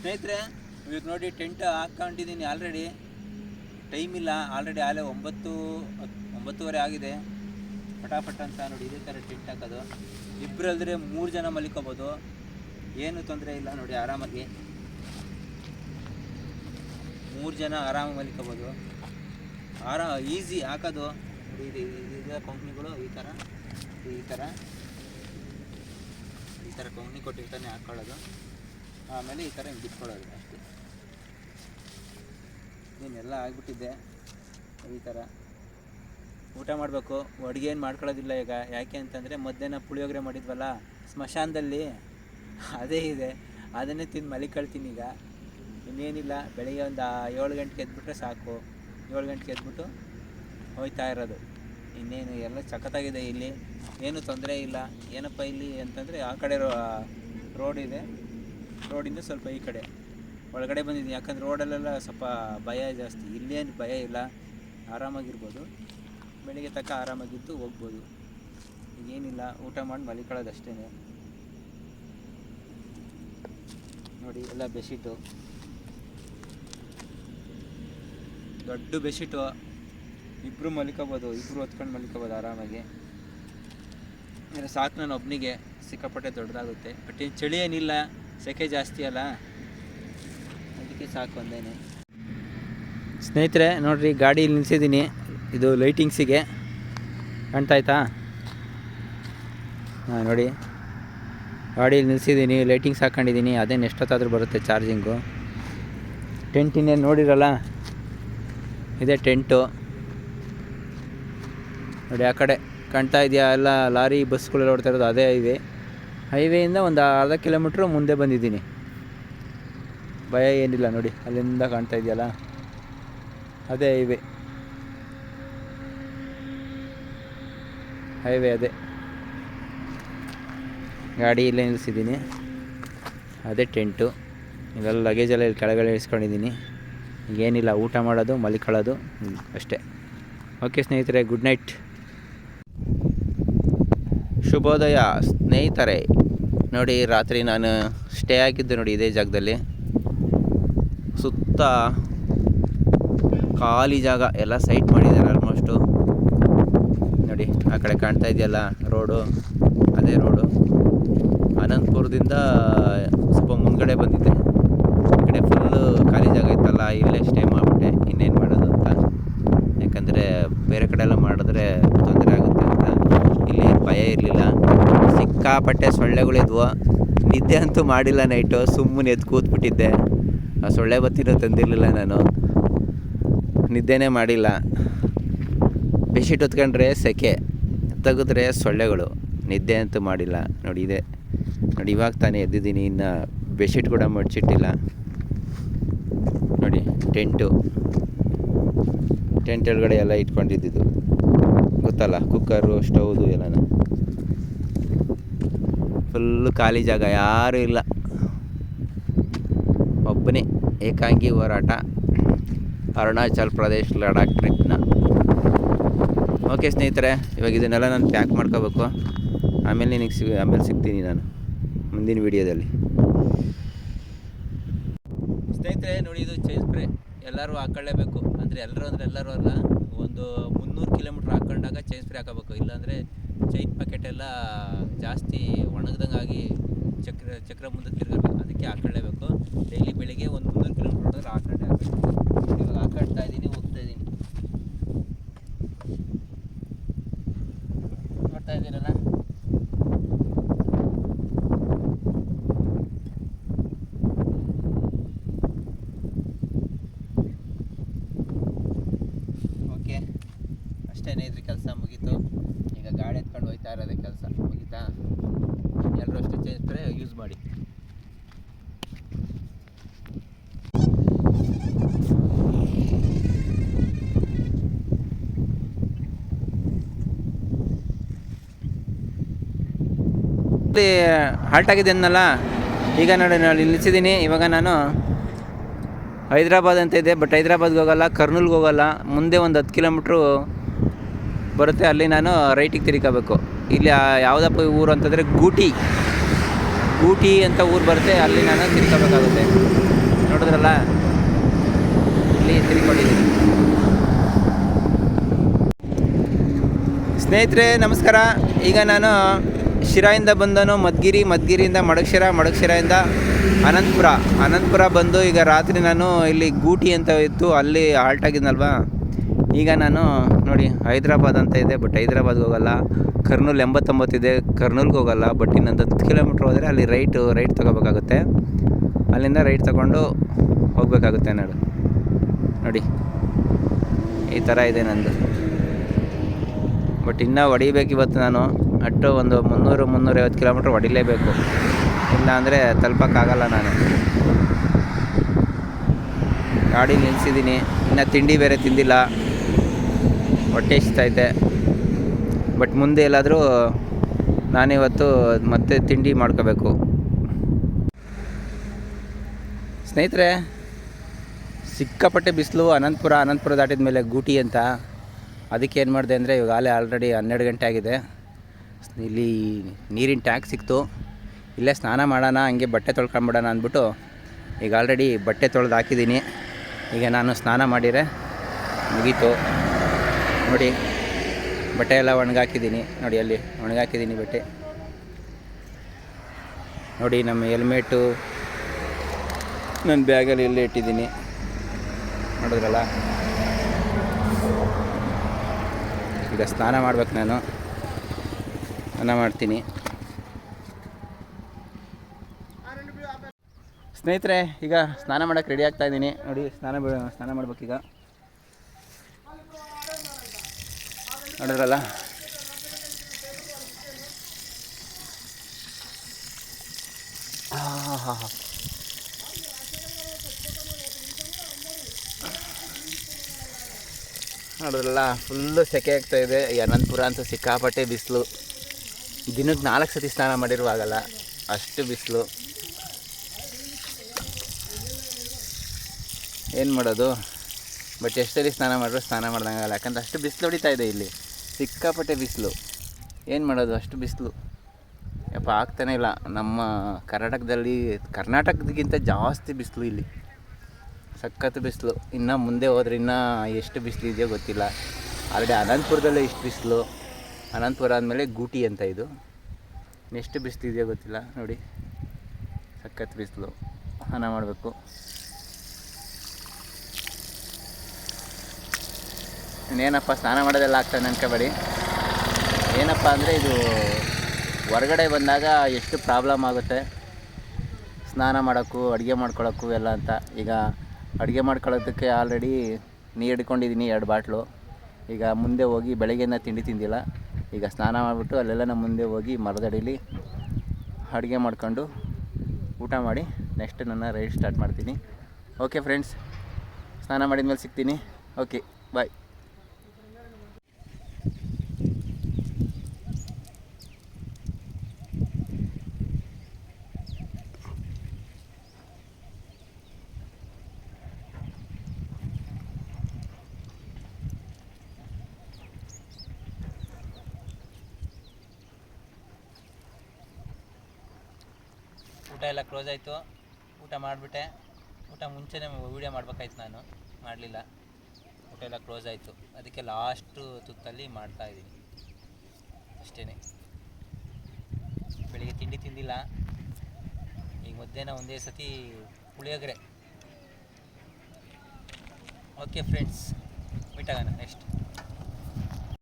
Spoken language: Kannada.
ಸ್ನೇಹಿತರೆ ಇವಾಗ ನೋಡಿ ಟೆಂಟ್ ಹಾಕ್ಕೊಂಡಿದ್ದೀನಿ ಆಲ್ರೆಡಿ ಟೈಮ್ ಇಲ್ಲ ಆಲ್ರೆಡಿ ಆಲೇ ಒಂಬತ್ತು, ಒಂಬತ್ತುವರೆ ಆಗಿದೆ. ಫಟಾಫಟ್ ಅಂತ ನೋಡಿ ಇದೇ ಥರ ಟೆಂಟ್ ಹಾಕೋದು. ಇಬ್ಬರು ಅಲ್ದ್ರೆ ಮೂರು ಜನ ಮಲಿಕೋಬೋದು. ಏನು ತೊಂದರೆ ಇಲ್ಲ ನೋಡಿ ಆರಾಮಾಗಿ. ಮೂರು ಜನ ಆರಾಮಾಗಿ ಮಲಿಕೋಬೋದು. ಆರಾ ಈಸಿ ಹಾಕೋದು. ನೋಡಿ ಇದು, ಇದೆ ಕಂಪ್ನಿಗಳು ಈ ಥರ ಈ ಥರ ಈ ಥರ ಕಂಪ್ನಿ ಕೊಟ್ಟಿರ್ತಾನೆ ಹಾಕ್ಕೊಳ್ಳೋದು ಆಮೇಲೆ ಈ ಥರ ಹಿಂಗೆ ಬಿಟ್ಕೊಳ್ಳೋದು ಅಷ್ಟೇ. ಏನೆಲ್ಲ ಆಗಿಬಿಟ್ಟಿದ್ದೆ. ಈ ಥರ. ಊಟ ಮಾಡಬೇಕು. ಅಡುಗೆ ಏನು ಮಾಡ್ಕೊಳ್ಳೋದಿಲ್ಲ ಈಗ. ಯಾಕೆ ಅಂತಂದರೆ ಮಧ್ಯಾಹ್ನ ಪುಳಿಯೋಗರೆ ಮಾಡಿದ್ವಲ್ಲ, ಸ್ಮಶಾನದಲ್ಲಿ. ಅದೇ ಇದೆ. ಅದನ್ನೇ ತಿಂದು ಮಲಿಕೊಳ್ತೀನಿ ಈಗ. ಇನ್ನೇನಿಲ್ಲ. ಬೆಳಿಗ್ಗೆ ಒಂದು ಏಳು ಗಂಟೆಗೆ ಎದ್ಬಿಟ್ರೆ ಸಾಕು. ಏಳು ಗಂಟೆಗೆ ಎದ್ಬಿಟ್ಟು ಹೋಯ್ತಾ ಇರೋದು. ಇನ್ನೇನು, ಎಲ್ಲ ಸಖತ್ತಾಗಿದೆ ಇಲ್ಲಿ. ಏನೂ ತೊಂದರೆ ಇಲ್ಲ. ಏನಪ್ಪ ಇಲ್ಲಿ ಅಂತಂದರೆ ಆ ಕಡೆ ರೋಡ್ ಇದೆ. ರೋಡಿಂದ ಸ್ವಲ್ಪ ಈ ಕಡೆ. ಒಳಗಡೆ ಬಂದಿದ್ದೀನಿ. ಯಾಕಂದ್ರೆ ರೋಡಲ್ಲೆಲ್ಲ ಸ್ವಲ್ಪ ಭಯ ಜಾಸ್ತಿ. ಇಲ್ಲೇನು ಭಯ ಇಲ್ಲ. ಆರಾಮಾಗಿರ್ಬೋದು. ಬೆಳಿಗ್ಗೆ ತಕ್ಕ ಆರಾಮಾಗಿದ್ದು ಹೋಗ್ಬೋದು. ಏನಿಲ್ಲ ಊಟ ಮಾಡಿ ಮಲಿಕೊಳ್ಳೋದಷ್ಟೇ ನೋಡಿ, ಎಲ್ಲ ಬೆಡ್ಶೀಟು. ದೊಡ್ಡ ಬೆಡ್ಶೀಟು. ಇಬ್ಬರು ಮಲಿಕೋಬೋದು. ಇಬ್ಬರು ಹೊತ್ಕೊಂಡು ಮಲಿಕೋಬೋದು ಆರಾಮಾಗಿ. ಅಂದರೆ ಸಾಕು ನಾನು ಒಬ್ಬನಿಗೆ ಸಿಕ್ಕಾಪಟ್ಟೆ ದೊಡ್ಡದಾಗುತ್ತೆ. ಬಟ್ ಏನು ಚಳಿ ಏನಿಲ್ಲ. ಸೆಕೆ ಜಾಸ್ತಿ ಅಲ್ಲ? ಅದಕ್ಕೆ ಸಾಕು ಒಂದೇನೆ ಸ್ನೇಹಿತರೆ, ನೋಡ್ರಿ ಗಾಡಿ ನಿಲ್ಸಿದ್ದೀನಿ. ಇದು ಲೈಟಿಂಗ್ಸಿಗೆ ಕಾಣ್ತಾಯ್ತಾ? ಹಾಂ, ನೋಡಿ. ಗಾಡೀಲಿ ನಿಲ್ಸಿದ್ದೀನಿ ಲೈಟಿಂಗ್ಸ್ ಹಾಕ್ಕೊಂಡಿದ್ದೀನಿ ಅದೇನು ಎಷ್ಟೊತ್ತಾದರೂ ಬರುತ್ತೆ ಚಾರ್ಜಿಂಗು. ಟೆಂಟ್ ಇನ್ನೇನು ನೋಡಿರಲ್ಲ? ಇದೆ ಟೆಂಟು. ನೋಡಿ, ಆ ಕಡೆ ಕಾಣ್ತಾ ಇದೆಯಾ? ಎಲ್ಲ ಲಾರಿ, ಬಸ್ಗಳೆಲ್ಲ ಓಡ್ತಾ ಇರೋದು ಅದೇ ಹೈವೇ ಹೈವೇಯಿಂದ ಒಂದು ಅರ್ಧ ಕಿಲೋಮೀಟ್ರ್ ಮುಂದೆ ಬಂದಿದ್ದೀನಿ. ಭಯ ಏನಿಲ್ಲ ನೋಡಿ, ಅಲ್ಲಿಂದ ಕಾಣ್ತಾ ಇದೆಯಲ್ಲ? ಅದೇ ಹೈವೇ. ಹೈವೇ ಅದೇ. ಗಾಡಿ ಇಲ್ಲೇ ನಿಲ್ಲಿಸಿದ್ದೀನಿ. ಅದೇ ಟೆಂಟು. ಇವೆಲ್ಲ ಲಗೇಜೆಲ್ಲ ಇಲ್ಲಿ ಕೆಳಗಡೆ ಇಳಿಸ್ಕೊಂಡಿದ್ದೀನಿ. ಏನಿಲ್ಲ, ಊಟ ಮಾಡೋದು, ಮಲಿಕೊಳ್ಳೋದು ಅಷ್ಟೇ. ಓಕೆ ಸ್ನೇಹಿತರೆ, ಗುಡ್ ನೈಟ್. ಶುಭೋದಯ, ಸ್ನೇಹಿತರೆ. ನೋಡಿ, ರಾತ್ರಿ ನಾನು ಸ್ಟೇ ಆಗಿದ್ದೆ ನೋಡಿ, ಇದೇ ಜಾಗದಲ್ಲಿ. ಸುತ್ತ ಖಾಲಿ ಜಾಗ, ಎಲ್ಲ ಸೈಟ್ ಮಾಡಿದ್ದಾರೆ ಆಲ್ಮೋಸ್ಟು ನೋಡಿ, ಆ ಕಡೆ ಕಾಣ್ತಾ ಇದೆಯಲ್ಲ ರೋಡು ಅದೇ ರೋಡು ಅನಂತಪುರದಿಂದ ಸ್ವಲ್ಪ ಮುಂದ್ಗಡೆ ಬಂದಿದ್ದೆ. ಈ ಕಡೆ ಫುಲ್ಲು ಖಾಲಿ ಜಾಗ ಇತ್ತಲ್ಲ, ಇಲ್ಲೇ ಸ್ಟೇ ಮಾಡಿಬಿಟ್ಟೆ. ಇನ್ನೇನು ಮಾಡೋದು ಅಂತ. ಯಾಕಂದರೆ ಬೇರೆ ಕಡೆ ಎಲ್ಲ ಮಾಡಿದ್ರೆ ತೊಂದರೆ ಆಗುತ್ತೆ ಅಂತ. ಇಲ್ಲಿ ಭಯ ಇರಲಿಲ್ಲ. ಸಿಕ್ಕಾಪಟ್ಟೆ ಸೊಳ್ಳೆಗಳಿದ್ವು. ನಿದ್ದೆ ಅಂತೂ ಮಾಡಿಲ್ಲ ನೈಟು, ಸುಮ್ಮನೆ ಎದ್ದು ಕೂತ್ಬಿಟ್ಟಿದ್ದೆ. ಆ ಸೊಳ್ಳೆ ಬತ್ತಿನೂ ತಂದಿರಲಿಲ್ಲ ನಾನು. ನಿದ್ದೆನೇ ಮಾಡಿಲ್ಲ. ಬೆಡ್ಶೀಟ್ ಹೊತ್ಕೊಂಡ್ರೆ ಸೆಕೆ, ತೆಗೆದ್ರೆ ಸೊಳ್ಳೆಗಳು. ನಿದ್ದೆ ಅಂತೂ ಮಾಡಿಲ್ಲ. ನೋಡಿ ಇದೆ. ನೋಡಿ ಇವಾಗ ತಾನೇ ಎದ್ದಿದ್ದೀನಿ. ಇನ್ನು ಬೆಡ್ಶೀಟ್ ಕೂಡ ಮಡ್ಚಿಟ್ಟಿಲ್ಲ ನೋಡಿ, ಟೆಂಟು. ಟೆಂಟ್ ಒಳಗಡೆ ಎಲ್ಲ ಇಟ್ಕೊಂಡಿದ್ದಿದ್ದು. ಗೊತ್ತಲ್ಲ, ಕುಕ್ಕರು, ಸ್ಟೌದು ಎಲ್ಲನೂ ಫುಲ್ಲು ಖಾಲಿ ಜಾಗ, ಯಾರೂ ಇಲ್ಲ. ಒಬ್ಬನೇ ಏಕಾಂಗಿ ಹೋರಾಟ. ಅರುಣಾಚಲ್ ಪ್ರದೇಶ್ ಲಡಾಖ್ ಟ್ರಿಪ್ನ. ಓಕೆ ಸ್ನೇಹಿತರೆ, ಇವಾಗ ಇದನ್ನೆಲ್ಲ ನಾನು ಪ್ಯಾಕ್ ಮಾಡ್ಕೋಬೇಕು. ಆಮೇಲೆ ನಿನಗೆ ಸಿಗ, ಆಮೇಲೆ ಸಿಗ್ತೀನಿ ನಾನು ಮುಂದಿನ ವಿಡಿಯೋದಲ್ಲಿ. ಸ್ನೇಹಿತರೆ, ನೋಡಿ ಇದು ಚೈನ್ ಸ್ಪ್ರೇ. ಎಲ್ಲರೂ ಹಾಕೊಳ್ಳೇಬೇಕು. ಅಂದರೆ ಎಲ್ಲರೂ ಅಂದರೆ ಎಲ್ಲರೂ ಅಲ್ಲ. ಒಂದು ಮುನ್ನೂರು ಕಿಲೋಮೀಟ್ರ್ ಹಾಕೊಂಡಾಗ ಚೈನ್ ಸ್ಪ್ರೇ ಹಾಕೋಬೇಕು. ಇಲ್ಲಾಂದರೆ ಚೈನ್ ಪ್ಯಾಕೆಟ್ ಎಲ್ಲ ಜಾಸ್ತಿ ಒಣಗ್ದಂಗಾಗಿ ಚಕ್ರ ಚಕ್ರ ಮುಂದೆ ತಿರುಗಲ್ಲ. ಅದಕ್ಕೆ ಹಾಕೊಳ್ಳೇಬೇಕು. ಡೈಲಿ ಬೆಳಿಗ್ಗೆ ಒಂದು ಮುನ್ನೂರು ಕಿಲೋಮೀಟ್ರ್ ಹೊಡೆದ್ರೆ ಹಾಕೊಂಡೆ ಆಗಬೇಕು ಇವಾಗ ಹಾಕೊಳ್ತಾ ಇದ್ದೀನಿ, ಹೋಗ್ತಾ ಇದ್ದೀನಿ. ನೋಡ್ತಾ ಇದ್ದೀನಲ್ಲ ಓಕೆ ಅಷ್ಟೇ ಇದ್ರಿ, ಕೆಲಸ ಮುಗೀತು. ಗಾಡಿ ಎತ್ಕೊಂಡು ಹೋಯ್ತಾ ಇರೋದೇ ಕೆಲಸ. ಮುಗಿತಾ? ಎಲ್ಲರೂ ಅಷ್ಟೇ ಚೇಂಜ್ ಯೂಸ್ ಮಾಡಿ. ಹಾಲ್ಟ್ ಆಗಿದೆ ಅನ್ನಲ್ಲ? ಈಗ ನೋಡಿ, ನಾನು ನಿಲ್ಲಿಸಿದ್ದೀನಿ. ಇವಾಗ ನಾನು ಹೈದ್ರಾಬಾದ್ ಅಂತ ಇದೆ ಬಟ್ ಹೈದ್ರಾಬಾದ್ಗೆ ಹೋಗಲ್ಲ, ಕರ್ನೂಲ್ಗೆ ಹೋಗಲ್ಲ. ಮುಂದೆ ಒಂದು ಹತ್ತು ಕಿಲೋಮೀಟ್ರು ಬರುತ್ತೆ, ಅಲ್ಲಿ ನಾನು ರೈಟಿಗೆ ತಿರ್ಕೋಬೇಕು ಇಲ್ಲಿ ಯಾವುದಪ್ಪ ಊರು ಅಂತಂದರೆ ಗೂಟಿ. ಗೂಟಿ ಅಂತ ಊರು ಬರುತ್ತೆ, ಅಲ್ಲಿ ನಾನು ತಿರ್ಕೋಬೇಕಾಗುತ್ತೆ ನೋಡಿದ್ರಲ್ಲ? ಇಲ್ಲಿ ತಿರ್ಕೊಂಡಿದ್ದೀನಿ ಸ್ನೇಹಿತರೆ, ನಮಸ್ಕಾರ. ಈಗ ನಾನು ಶಿರಾಯಿಂದ ಬಂದನು ಮದ್ಗಿರಿ, ಮದ್ಗಿರಿಯಿಂದ ಮಡಗಶಿರ ಮಡಗಶಿರೆಯಿಂದ ಅನಂತಪುರ. ಅನಂತಪುರ ಬಂದು ಈಗ ರಾತ್ರಿ ನಾನು ಇಲ್ಲಿ ಗೂಟಿ ಅಂತ ಇತ್ತು, ಅಲ್ಲಿ ಹಾಲ್ಟ್ ಆಗಿದ್ನಲ್ವಾ? ಈಗ ನಾನು ನೋಡಿ ಹೈದ್ರಾಬಾದ್ ಅಂತ ಇದೆ ಬಟ್ ಹೈದ್ರಾಬಾದ್ಗೆ ಹೋಗಲ್ಲ. ಕರ್ನೂಲ್ ಎಂಬತ್ತೊಂಬತ್ತಿದೆ ಕರ್ನೂಲ್ಗೆ ಹೋಗಲ್ಲ ಬಟ್ ಇನ್ನೊಂದು ಹತ್ತು ಕಿಲೋಮೀಟ್ರ್ ಹೋದರೆ ಅಲ್ಲಿ ರೈಟು ರೈಟ್ ತೊಗೋಬೇಕಾಗುತ್ತೆ. ಅಲ್ಲಿಂದ ರೈಟ್ ತಗೊಂಡು ಹೋಗಬೇಕಾಗುತ್ತೆ ನೋಡು ನೋಡಿ, ಈ ಥರ ಇದೆ ನಂದು. ಬಟ್ ಇನ್ನೂ ಹೊಡಿಬೇಕು ಇವತ್ತು ನಾನು. ಅಟ್ಟು ಒಂದು ಮುನ್ನೂರು, ಮುನ್ನೂರೈವತ್ತು ಕಿಲೋಮೀಟ್ರ್ ಹೊಡಿಲೇಬೇಕು. ಇಲ್ಲ ಅಂದರೆ ತಲುಪೋಕ್ಕಾಗಲ್ಲ ನಾನು. ಗಾಡಿ ನಿಲ್ಲಿಸಿದ್ದೀನಿ ಇನ್ನು ತಿಂಡಿ ಬೇರೆ ತಿಂದಿಲ್ಲ. ಹೊಟ್ಟೆ ಇಷ್ಟೈತೆ ಬಟ್ ಮುಂದೆ ಎಲ್ಲಾದರೂ ನಾನಿವತ್ತು ಮತ್ತೆ ತಿಂಡಿ ಮಾಡ್ಕೋಬೇಕು. ಸ್ನೇಹಿತರೆ, ಸಿಕ್ಕಾಪಟ್ಟೆ ಬಿಸಿಲು, ಅನಂತಪುರ ಅನಂತಪುರ ದಾಟಿದ ಮೇಲೆ ಗೂಟಿ ಅಂತ. ಅದಕ್ಕೆ ಏನು ಮಾಡಿದೆ ಅಂದರೆ ಇವಾಗ ಆಲೇ ಆಲ್ರೆಡಿ ಹನ್ನೆರಡು ಗಂಟೆ ಆಗಿದೆ. ಇಲ್ಲಿ ನೀರಿನ ಟ್ಯಾಂಕ್ ಸಿಕ್ತು. ಇಲ್ಲೇ ಸ್ನಾನ ಮಾಡೋಣ, ಹಂಗೆ ಬಟ್ಟೆ ತೊಳ್ಕೊಂಬಿಡೋಣ ಅಂದ್ಬಿಟ್ಟು ಈಗ ಆಲ್ರೆಡಿ ಬಟ್ಟೆ ತೊಳೆದು ಹಾಕಿದ್ದೀನಿ. ಈಗ ನಾನು ಸ್ನಾನ ಮಾಡಿದರೆ ಮುಗೀತು. ನೋಡಿ ಬಟ್ಟೆ ಎಲ್ಲ ಒಣಗಾಕಿದ್ದೀನಿ. ನೋಡಿ ಅಲ್ಲಿ ಒಣಗಾಕಿದ್ದೀನಿ ಬಟ್ಟೆ. ನೋಡಿ ನಮ್ಮ ಹೆಲ್ಮೆಟು. ನನ್ನ ಬ್ಯಾಗಲ್ಲಿ ಇಲ್ಲೇ ಇಟ್ಟಿದ್ದೀನಿ. ನೋಡಿದ್ರಲ್ಲ? ಈಗ ಸ್ನಾನ ಮಾಡ್ಬೇಕು ನಾನು. ಸ್ನಾನ ಮಾಡ್ತೀನಿ. ಸ್ನೇಹಿತರೆ ಈಗ ಸ್ನಾನ ಮಾಡೋಕ್ಕೆ ರೆಡಿ ಆಗ್ತಾ ಇದ್ದೀನಿ. ನೋಡಿ ಸ್ನಾನ ಸ್ನಾನ ಮಾಡ್ಬೇಕೀಗ. ನೋಡಿದ್ರಲ್ಲ? ಆಹಾಹಾ. ನೋಡಿದ್ರಲ್ಲ, ಫುಲ್ಲು ಸೆಕೆ ಆಗ್ತಾ ಇದೆ. ಅನಂತಪುರ ಅಂತೂ ಸಿಕ್ಕಾಪಟ್ಟೆ ಬಿಸಿಲು. ದಿನಕ್ಕೆ ನಾಲ್ಕು ಸತಿ ಸ್ನಾನ ಮಾಡಿರುವಾಗಲ್ಲ, ಅಷ್ಟು ಬಿಸಿಲು. ಏನು ಮಾಡೋದು? ಬಟ್ ಎಷ್ಟು ಸರಿ ಸ್ನಾನ ಮಾಡಿದ್ರು ಸ್ನಾನ ಮಾಡ್ದಂಗಾಗಲ್ಲ. ಯಾಕಂದ್ರೆ ಅಷ್ಟು ಬಿಸಿಲು ಹೊಡಿತಾ ಇದೆ ಇಲ್ಲಿ. ಸಿಕ್ಕಾಪಟ್ಟೆ ಬಿಸಿಲು. ಏನು ಮಾಡೋದು, ಅಷ್ಟು ಬಿಸಿಲು. ಯಪ್ಪ, ಆಗ್ತಾನೆ ಇಲ್ಲ. ನಮ್ಮ ಕರ್ನಾಟಕದಲ್ಲಿ, ಕರ್ನಾಟಕದಕ್ಕಿಂತ ಜಾಸ್ತಿ ಬಿಸಿಲು ಇಲ್ಲಿ. ಸಖತ್ ಬಿಸಿಲು. ಇನ್ನು ಮುಂದೆ ಹೋದ್ರೆ ಇನ್ನೂ ಎಷ್ಟು ಬಿಸಿಲು ಇದೆಯೋ ಗೊತ್ತಿಲ್ಲ. ಆಲ್ರೆಡಿ ಅನಂತಪುರದಲ್ಲೇ ಇಷ್ಟು ಬಿಸಿಲು. ಅನಂತಪುರ ಆದಮೇಲೆ ಗೂಟಿ ಅಂತ ಇದು. ಎಷ್ಟು ಬಿಸಿಲು ಇದೆಯೋ ಗೊತ್ತಿಲ್ಲ. ನೋಡಿ. ಸಖತ್ ಬಿಸಿಲು. ಹಣ ಮಾಡಬೇಕು. ಇನ್ನೇನಪ್ಪ ಸ್ನಾನ ಮಾಡೋದೆಲ್ಲ ಆಗ್ತಾನೆ ಅನ್ಕೋಬೇಡಿ ಏನಪ್ಪ ಅಂದರೆ ಇದು ಹೊರಗಡೆ ಬಂದಾಗ ಎಷ್ಟು ಪ್ರಾಬ್ಲಮ್ ಆಗುತ್ತೆ. ಸ್ನಾನ ಮಾಡೋಕ್ಕೂ, ಅಡುಗೆ ಮಾಡ್ಕೊಳ್ಳೋಕ್ಕೂ ಎಲ್ಲ ಅಂತ. ಈಗ ಅಡುಗೆ ಮಾಡ್ಕೊಳ್ಳೋದಕ್ಕೆ ಆಲ್ರೆಡಿ ನೀ ಹಿಡ್ಕೊಂಡಿದ್ದೀನಿ ಎರಡು ಬಾಟ್ಲು. ಈಗ ಮುಂದೆ ಹೋಗಿ ಬೆಳಗ್ಗೆಯಿಂದ ತಿಂಡಿ ತಿಂದಿಲ್ಲ. ಈಗ ಸ್ನಾನ ಮಾಡಿಬಿಟ್ಟು ಅಲ್ಲೆಲ್ಲ ಮುಂದೆ ಹೋಗಿ ಮರದಡಿಲಿ ಅಡುಗೆ ಮಾಡ್ಕೊಂಡು ಊಟ ಮಾಡಿ ನೆಕ್ಸ್ಟ್ ನನ್ನ ರೈಡ್ ಸ್ಟಾರ್ಟ್ ಮಾಡ್ತೀನಿ. ಓಕೆ ಫ್ರೆಂಡ್ಸ್, ಸ್ನಾನ ಮಾಡಿದ ಮೇಲೆ ಸಿಗ್ತೀನಿ. Okay, bye. ಊಟ ಎಲ್ಲ ಕ್ಲೋಸ್ ಆಯಿತು. ಊಟ ಮಾಡಿಬಿಟ್ಟೆ. ಊಟ ಮುಂಚೆನೇ ವೀಡಿಯೋ ಮಾಡಬೇಕಾಯ್ತು ನಾನು. ಮಾಡಲಿಲ್ಲ. ಊಟ ಎಲ್ಲ ಕ್ಲೋಸ್ ಆಯಿತು. ಅದಕ್ಕೆ ಲಾಸ್ಟು ತುತ್ತಲ್ಲಿ ಮಾಡ್ತಾಯಿದ್ದೀನಿ ಅಷ್ಟೇ ಬೆಳಿಗ್ಗೆ ತಿಂಡಿ ತಿಂದಿಲ್ಲ. ಈಗ ಮಧ್ಯಾಹ್ನ ಒಂದೇ ಸತಿ ಪುಳಿಯೋಗರೆ. ಓಕೆ ಫ್ರೆಂಡ್ಸ್ ಮೀಟ್ ಆಗೋಣ ನೆಕ್ಸ್ಟ್